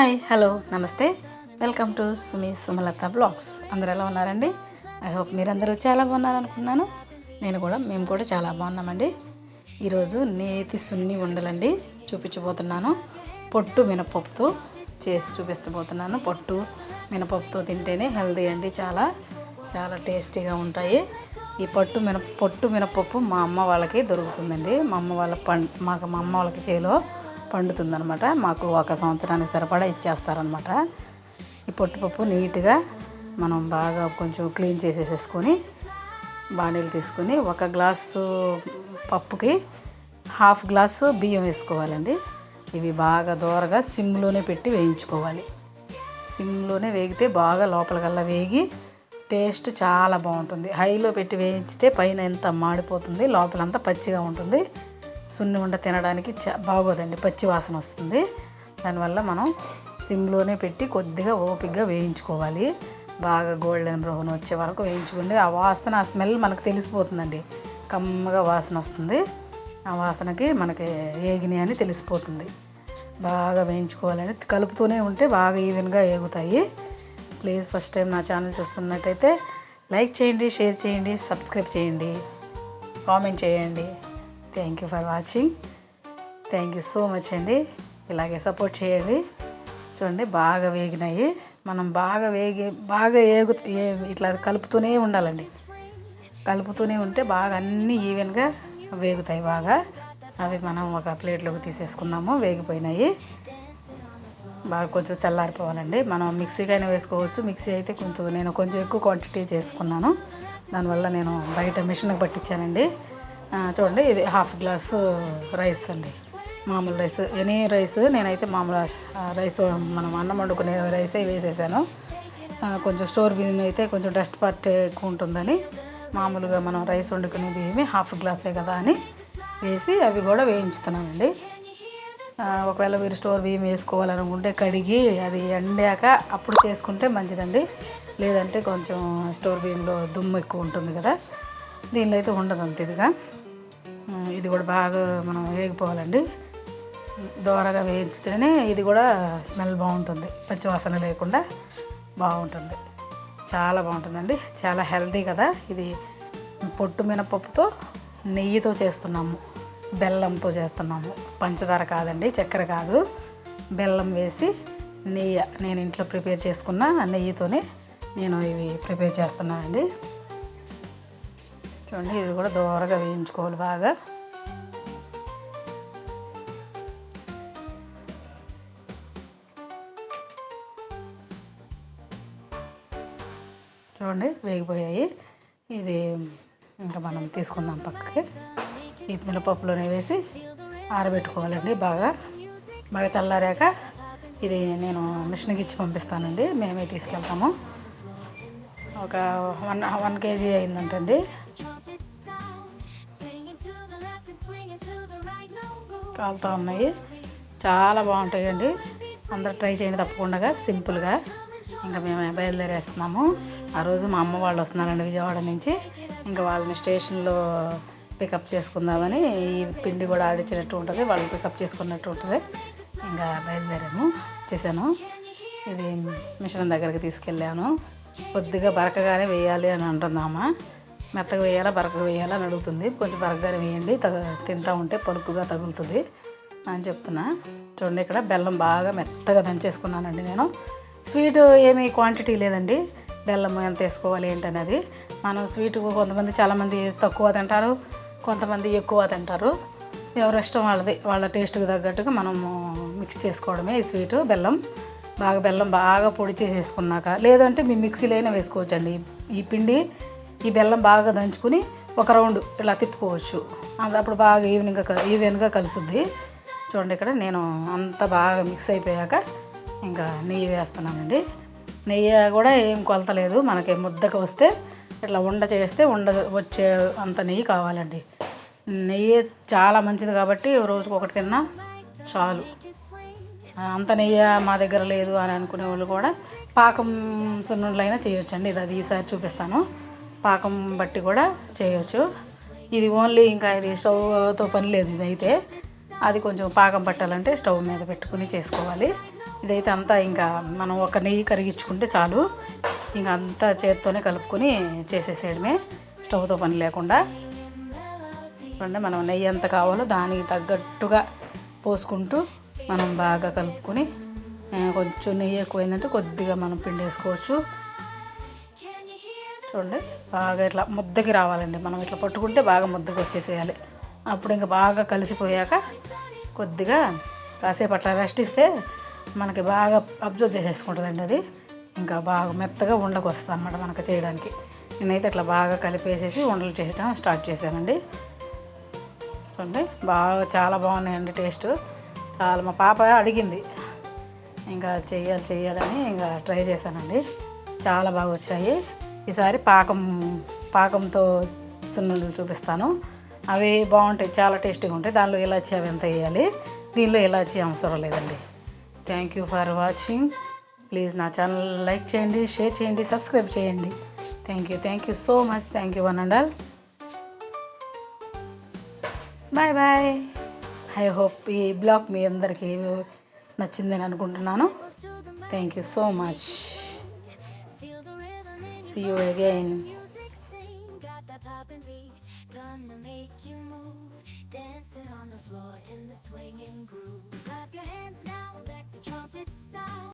Hi hello నమస్తే. Welcome to Sumi Sumalatha blogs. అందరూ ఎలా ఉన్నారండి? ఐ హోప్ మీరందరూ చాలా బాగున్నారనుకున్నాను నేను కూడా మేము కూడా చాలా బాగున్నామండి. ఈరోజు నేతి సున్ని ఉండలండి. చూపించబోతున్నాను. పొట్టు మినపప్పుతో చేసి చూపించబోతున్నాను పొట్టు మినపప్పుతో తింటేనే హెల్తీ అండి చాలా. చాలా టేస్టీగా ఉంటాయి. ఈ పట్టు మిన పొట్టు మినపప్పు మా అమ్మ వాళ్ళకి దొరుకుతుందండి. మా అమ్మ వాళ్ళ పం మాకు మా అమ్మ వాళ్ళకి చేలో పండుతుందనమాట మాకు ఒక సంవత్సరానికి సరిపడా ఇచ్చేస్తారనమాట ఈ పొట్టుపప్పు నీట్గా మనం బాగా కొంచెం క్లీన్ చేసేసేసుకొని బాణీలు తీసుకొని ఒక గ్లాసు పప్పుకి హాఫ్ గ్లాసు బియ్యం వేసుకోవాలండి. ఇవి బాగా దూరగా సిమ్లోనే పెట్టి వేయించుకోవాలి. సిమ్లోనే వేగితే బాగా లోపలికల్లా వేగి టేస్ట్ చాలా బాగుంటుంది. హైలో పెట్టి వేయించితే పైన ఎంత మాడిపోతుంది లోపలంతా పచ్చిగా ఉంటుంది. సున్ని ఉండ తినడానికి చా బాగోదండి. పచ్చి వాసన వస్తుంది. దానివల్ల మనం సిమ్లోనే పెట్టి కొద్దిగా ఓపిక్గా వేయించుకోవాలి. బాగా గోల్డెన్ బ్రౌన్ వచ్చే వరకు వేయించుకోండి. ఆ వాసన ఆ స్మెల్ మనకు తెలిసిపోతుందండి. కమ్మగా వాసన వస్తుంది. ఆ వాసనకి మనకి ఏగినాయి అని తెలిసిపోతుంది. బాగా వేయించుకోవాలని కలుపుతూనే ఉంటే బాగా ఈవెన్గా ఏగుతాయి. ప్లీజ్ ఫస్ట్ టైం నా ఛానల్ చూస్తున్నట్టయితే లైక్ చేయండి షేర్ చేయండి సబ్స్క్రైబ్ చేయండి కామెంట్ చేయండి. Thank you for watching thank you so much అండి. ఇలాగే సపోర్ట్ చేయండి. చూడండి బాగా వేగినాయి. మనం బాగా వేగి బాగా వేగు ఇట్లా కలుపుతూనే ఉండాలండి. కలుపుతూనే ఉంటే బాగా అన్నీ ఈవెన్గా వేగుతాయి బాగా. అవి మనం ఒక ప్లేట్లోకి తీసేసుకుందాము వేగిపోయినాయి. బాగా కొంచెం చల్లారిపోవాలండి. మనం మిక్సీకైనా వేసుకోవచ్చు. మిక్సీ అయితే కొంచెం నేను కొంచెం ఎక్కువ క్వాంటిటీ చేసుకున్నాను. దానివల్ల నేను బయట మిషన్కి పట్టించానండి. చూడండి ఇది హాఫ్ గ్లాసు రైస్ అండి. మామూలు రైస్. ఎనీ రైస్ నేనైతే మామూలు రైస్ మనం అన్నం వండుకునే రైసే వేసేసాను. కొంచెం స్టోర్ బియ్యం అయితే కొంచెం డస్ట్ పార్ట్ ఎక్కువ ఉంటుందని మామూలుగా మనం రైస్ వండుకునే బియ్యమే హాఫ్ గ్లాసే కదా అని వేసి అవి కూడా వేయించుతున్నానండి. ఒకవేళ మీరు స్టోర్ బియ్యం వేసుకోవాలనుకుంటే కడిగి అది ఎండాక అప్పుడు చేసుకుంటే మంచిదండి. లేదంటే కొంచెం స్టోర్ బియ్యంలో దుమ్ము ఎక్కువ ఉంటుంది కదా దీనిలో అయితే ఉండదు అంత ఇదిగా. ఇది కూడా బాగా మనం వేగిపోవాలండి. దోరగా వేయించితేనే ఇది కూడా స్మెల్ బాగుంటుంది. పచ్చివాసన లేకుండా బాగుంటుంది. చాలా బాగుంటుందండి. చాలా హెల్తీ కదా. ఇది పొట్టు మినపప్పుతో నెయ్యితో చేస్తున్నాము. బెల్లంతో చేస్తున్నాము. పంచదార కాదండి చక్కెర కాదు. బెల్లం వేసి నెయ్యి నేను ఇంట్లో ప్రిపేర్ చేసుకున్న నెయ్యితోనే నేను ఇవి ప్రిపేర్ చేస్తున్నానండి. చూడండి ఇవి కూడా దూరగా వేయించుకోవాలి బాగా. చూడండి వేగిపోయాయి. ఇది ఇంకా మనం తీసుకుందాం పక్కకి. ఈ మినపప్పులోనే వేసి ఆరబెట్టుకోవాలండి బాగా. బాగా చల్లారాక ఇది నేను మిషన్కి ఇచ్చి పంపిస్తానండి మేమే తీసుకెళ్తాము. ఒక వన్ వన్ కేజీ అయిందంటండి. కాలుతూ ఉన్నాయి. చాలా బాగుంటాయండి. అందరు ట్రై చేయండి తప్పకుండా సింపుల్గా. ఇంకా మేము బయలుదేరేస్తున్నాము. ఆ రోజు మా అమ్మ వాళ్ళు వస్తున్నారండి విజయవాడ నుంచి. ఇంకా వాళ్ళని స్టేషన్లో పికప్ చేసుకుందామని ఈ పిండి కూడా ఆడిచ్చినట్టు ఉంటుంది వాళ్ళని పికప్ చేసుకున్నట్టు ఉంటుంది. ఇంకా బయలుదేరాము చేశాను ఇది మిషన్ దగ్గరికి తీసుకెళ్ళాను. కొద్దిగా బరకగానే వేయాలి అని అంటుందామా మెత్తగా వేయాలా బరకగా వేయాలా అని అడుగుతుంది. కొంచెం బరకగానే వేయండి తగ తింటా ఉంటే పలుకుగా తగులుతుంది అని చెప్తున్నా. చూడండి ఇక్కడ బెల్లం బాగా మెత్తగా దంచేసుకున్నానండి నేను. స్వీట్ ఏమీ క్వాంటిటీ లేదండి. బెల్లం ఎంత వేసుకోవాలి ఏంటనేది. మనం స్వీట్ కొంతమంది చాలామంది తక్కువ తింటారు కొంతమంది ఎక్కువ తింటారు. ఎవరి ఇష్టం వాళ్ళది వాళ్ళ టేస్ట్కి తగ్గట్టుగా మనము మిక్స్ చేసుకోవడమే ఈ స్వీటు బెల్లం. బాగా బెల్లం బాగా పొడి చేసేసుకున్నాక లేదంటే మీ మిక్సీలైనా వేసుకోవచ్చండి. ఈ పిండి ఈ బెల్లం బాగా దంచుకుని ఒక రౌండ్ ఇలా తిప్పుకోవచ్చు. అప్పుడు బాగా ఈవినింగ్గా ఈవెన్గా కలుస్తుంది చూడండి ఇక్కడ నేను అంత బాగా మిక్స్ అయిపోయాక ఇంకా నెయ్యి వేస్తున్నానండి నెయ్యి కూడా ఏం కొలతలేదు. మనకి ముద్దకు వస్తే ఇట్లా ఉండ చేస్తే ఉండ వచ్చే అంత నెయ్యి కావాలండి. నెయ్యి చాలా మంచిది కాబట్టి రోజుకు ఒకటి తిన్నా చాలు. అంత నెయ్యి మా దగ్గర లేదు అని అనుకునే వాళ్ళు కూడా పాకం సున్నుండలైనా చేయొచ్చండి. ఇది అది ఈసారి చూపిస్తాను. పాకం బట్టి కూడా చేయొచ్చు. ఇది ఓన్లీ ఇంకా ఇది స్టవ్తో పని లేదు ఇది అయితే అది కొంచెం పాకం పట్టాలంటే స్టవ్ మీద పెట్టుకుని చేసుకోవాలి. ఇదైతే అంతా ఇంకా మనం ఒక నెయ్యి కరిగించుకుంటే చాలు. ఇంకా అంతా చేత్తోనే కలుపుకొని చేసేసేయడమే. స్టవ్తో పని లేకుండా. చూడండి మనం నెయ్యి ఎంత కావాలో దానికి తగ్గట్టుగా పోసుకుంటూ మనం బాగా కలుపుకొని కొంచెం నెయ్యి ఎక్కువైందంటే కొద్దిగా మనం పిండి వేసుకోవచ్చు చూడండి బాగా ఇట్లా ముద్దకి రావాలండి. మనం ఇట్లా పట్టుకుంటే బాగా ముద్దకి వచ్చేసేయాలి. అప్పుడు ఇంకా బాగా కలిసిపోయాక కొద్దిగా కాసేపు అట్లా రెస్ట్ ఇస్తే మనకి బాగా అబ్జర్వ్ చేసేసుకుంటుందండి అది. ఇంకా బాగా మెత్తగా ఉండకు వస్తుంది అన్నమాట మనకు చేయడానికి. నేనైతే ఇట్లా బాగా కలిపేసేసి ఉండలు చేసడం స్టార్ట్ చేశానండి. చూడండి బాగా చాలా బాగున్నాయండి టేస్ట్. చాలా మా పాప అడిగింది ఇంకా చేయాలి చేయాలని ఇంకా ట్రై చేశానండి. చాలా బాగా వచ్చాయి. ఈసారి పాకం పాకంతో సున్నుండలు చూపిస్తాను. అవి బాగుంటాయి చాలా టేస్టీగా ఉంటాయి. దానిలో ఇలాచి అవి ఎంత వేయాలి? దీనిలో ఇలాచి అవసరం లేదండి. Thank you for watching please నా ఛానల్ లైక్ చేయండి షేర్ చేయండి సబ్స్క్రైబ్ చేయండి. Thank you thank you so much thank you one and all bye bye I hope ఈ బ్లాగ్ మీ అందరికీ నచ్చిందని అనుకుంటున్నాను. Thank you so much see you again on the floor in the swinging groove. Clap your hands now, let the trumpets sound.